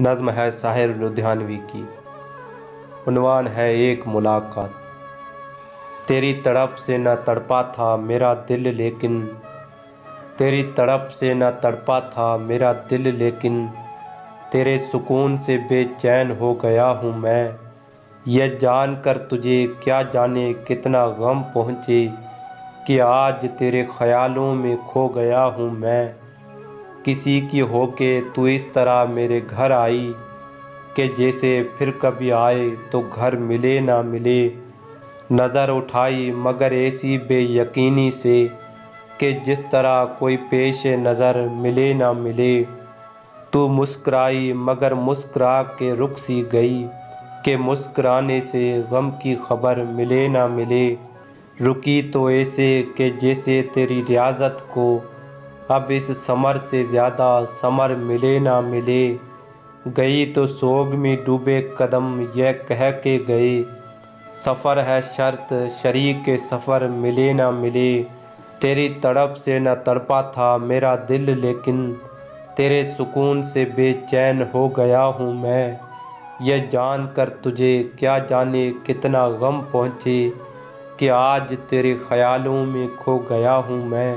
نظم ہے ساحر لدھیانوی کی۔ عنوان ہے ایک ملاقات۔ تیری تڑپ سے نہ تڑپا تھا میرا دل، لیکن تیری تڑپ سے نہ تڑپا تھا میرا دل، لیکن تیرے سکون سے بے چین ہو گیا ہوں میں۔ یہ جان کر تجھے کیا جانے، کتنا غم پہنچے کہ آج تیرے خیالوں میں کھو گیا ہوں میں۔ کسی کی ہو کے تو اس طرح میرے گھر آئی کہ جیسے پھر کبھی آئے تو گھر ملے نہ ملے۔ نظر اٹھائی مگر ایسی بے یقینی سے کہ جس طرح کوئی پیش نظر ملے نہ ملے۔ تو مسکرائی مگر مسکرا کے رک سی گئی کہ مسکرانے سے غم کی خبر ملے نہ ملے۔ رکی تو ایسے کہ جیسے تیری ریاضت کو اب اس سمر سے زیادہ سمر ملے نہ ملے۔ گئی تو سوگ میں ڈوبے قدم، یہ کہہ کے گئے سفر ہے شرط، شریک کے سفر ملے نہ ملے۔ تیری تڑپ سے نہ تڑپا تھا میرا دل، لیکن تیرے سکون سے بے چین ہو گیا ہوں میں۔ یہ جان کر تجھے کیا جانے، کتنا غم پہنچے کہ آج تیرے خیالوں میں کھو گیا ہوں میں۔